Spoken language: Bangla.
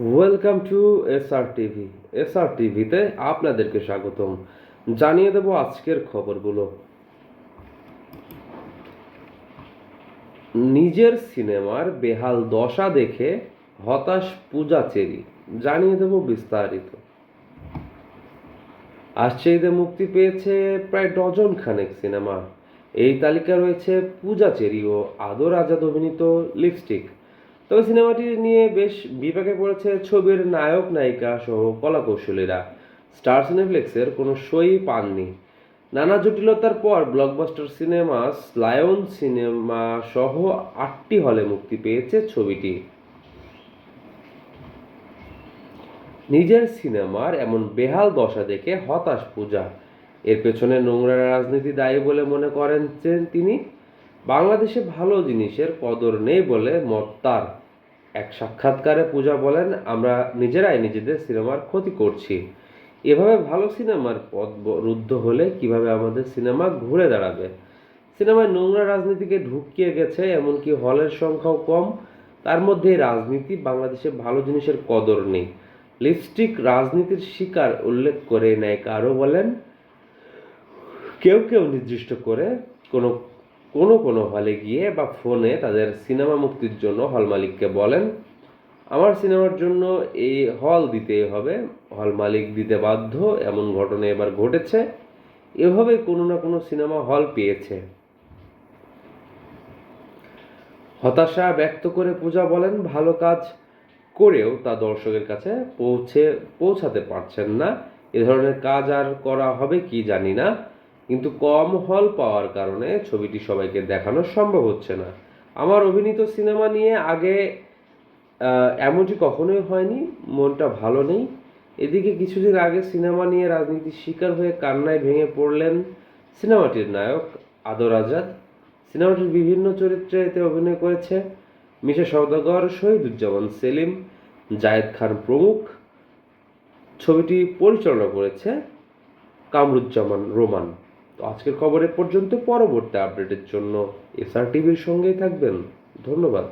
Welcome to SR TV SR টিভিতে আপনাদেরকে স্বাগতম। জানিয়ে দেব আজকের খবরগুলো। নিজের সিনেমার বেহাল দশা দেখে হতাশ পূজা চেরি। জানিয়ে দেব বিস্তারিত। আসছে মুক্তি পেয়েছে প্রায় ডজন খানেক সিনেমা। এই তালিকা রয়েছে পূজা চেরি ও আদর আজাদ অভিনীত লিপস্টিক। তবে সিনেমাটি নিয়ে বেশ বিপাকে পড়েছে ছবির নায়ক, নায়িকা সহ কলাকৌশলীরা। স্টার সিনেপ্লেক্সের কোনো সই পাননি। নানা জটিলতার পর ব্লকবাস্টার সিনেমাস, লায়ন সিনেমা সহ আটটি হলে মুক্তি পেয়েছে ছবিটি। নিজের সিনেমার এমন বেহাল দশা দেখে হতাশ পূজা। এর পেছনে নোংরা রাজনীতি দায়ী বলে মনে করেন তিনি। বাংলাদেশে ভালো জিনিসের কদর নেই বলে মত তার। এক সাক্ষাৎকারে পূজা বলেন, আমরা নিজেরাই নিজেদের সিনেমার ক্ষতি করছি। এভাবে ভালো সিনেমার পথ রুদ্ধ হলে কীভাবে আমাদের সিনেমা ঘুরে দাঁড়াবে? সিনেমায় নোংরা রাজনীতিকে ঢুকিয়ে গেছে, এমনকি হলের সংখ্যাও কম। তার মধ্যে রাজনীতি বাংলাদেশে ভালো জিনিসের কদর নেই। লিপস্টিক রাজনীতির শিকার উল্লেখ করে নায়িকা আরও বলেন, কেউ কেউ নির্দিষ্ট করে কোনো কোনো কোনো হলে গিয়ে বা ফোনে তাদের সিনেমা মুক্তির জন্য হল মালিককে বলেন, আমার সিনেমার জন্য এই হল দিতেই হবে। হল মালিক দিতে বাধ্য, এমন ঘটনা এবার ঘটেছে। এভাবে কোনো না কোনো সিনেমা হল পেয়েছে। হতাশা ব্যক্ত করে পূজা বলেন, ভালো কাজ করেও তা দর্শকের কাছে পৌঁছে, পৌঁছাতে পারছেন না। এ ধরনের কাজ আর করা হবে কি জানি না। কিন্তু কম হল পাওয়ার কারণে ছবিটি সবাইকে দেখানো সম্ভব হচ্ছে না। আমার অভিনীত সিনেমা নিয়ে আগে এমনটি কখনোই হয়নি, মনটা ভালো নেই। এদিকে কিছুদিন আগে সিনেমা নিয়ে রাজনীতির শিকার হয়ে কান্নায় ভেঙে পড়লেন সিনেমাটির নায়ক আদর আজাদ। সিনেমাটির বিভিন্ন চরিত্রে এতে অভিনয় করেছে মিশা সওদাগর, শহীদুজ্জামান সেলিম, জায়েদ খান প্রমুখ। ছবিটি পরিচালনা করেছে কামরুজ্জামান রোমান। তো আজকের খবর এ পর্যন্ত পরবর্তী আপডেটের জন্য এসআর টিভির সঙ্গেই থাকবেন। ধন্যবাদ।